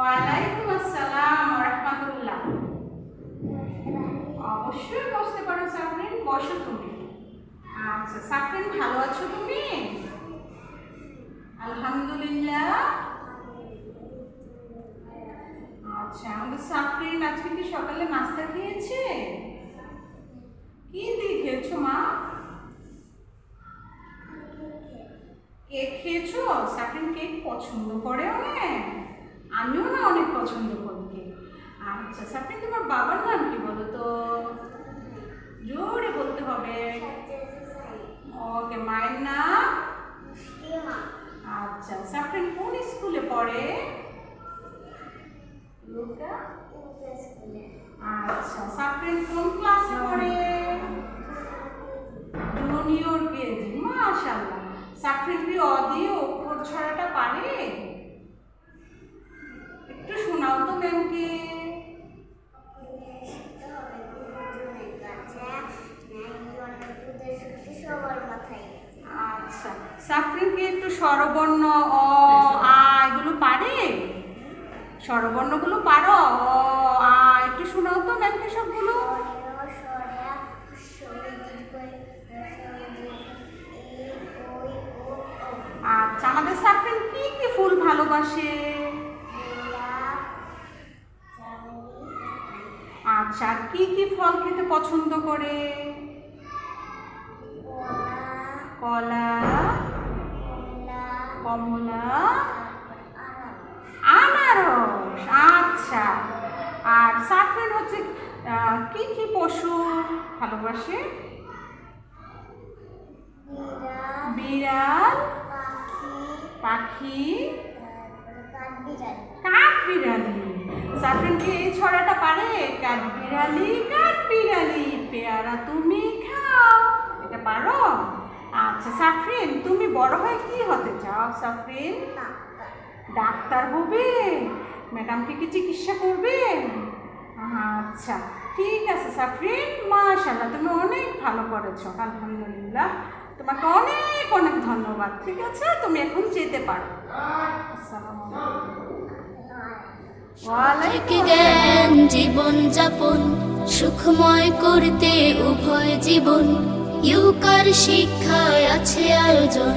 ওয়ালাইকুম আসসালাম রহমাতুল্লাহ। অবশ্যই বসতে পারো সাফরিন, বসো তুমি। আচ্ছা সাফরিন, ভালো আছো তুমি? আলহামদুলিল্লাহ। আচ্ছা আমাদের সাফরিন আজকে কি সকালে নাস্তা খেয়েছে? কি দিয়ে খেয়েছো মা? কেক খেয়েছো? সাফরিন কেক পছন্দ করে অনেক। আমিও না অনেক পছন্দ করি কেক। আচ্ছা সাফরিন তোমার বাবার নাম কি বলো তো? জোরে বলতে হবে। ওকে মায়ের নাম? আচ্ছা সাফরিন কোন স্কুলে পড়ে? আচ্ছা সাফরিন কোন ক্লাসে পড়ে? জুনিয়র। কেজি মাশাআল্লাহ। সাফরিন কি অ দিয়ে অক্ষর ছড়াটা পারে একটু শোনাও তো ম্যামকে আচ্ছা। সাফরিন কি একটু স্বরবর্ণ, অ, আ এগুলো পারে? স্বরবর্ণগুলো পারো? অ, আ, একটু শোনাও তো ম্যামকে সবগুলো। আচ্ছা আমাদের সাফরিন কি কি ফুল ভালোবাসে? আচ্ছা কি কি ফল খেতে পছন্দ করে? কলা, কমলা, আনারস আচ্ছা। আর সাফরিন হচ্ছে কি কি পশু ভালোবাসে? বিড়াল, পাখি কাঠ বিড়ালি সাফরিন কি এই ছড়াটা পারে? কাঠ বিড়ালি কাঠ বিড়ালি পেয়ারা তুমি আচ্ছা সাফরিন তুমি বড় হয়ে কি হতে চাও? সাফরিন? ডাক্তার হবে। ম্যাডামকে কি চিকিৎসা করবে? আচ্ছা ঠিক আছে সাফরিন। মাশাল্লাহ তুমি অনেক ভালো করেছ। আলহামদুলিল্লাহ। তোমাকে অনেক অনেক ধন্যবাদ ঠিক আছে? তুমি এখন যেতে পারো। আসসালামু আলাইকুম। থেকে জ্ঞান জীবন যাপন সুখময় করতে উভয় জীবন। ইউকার শিক্ষায় আছে আয়োজন।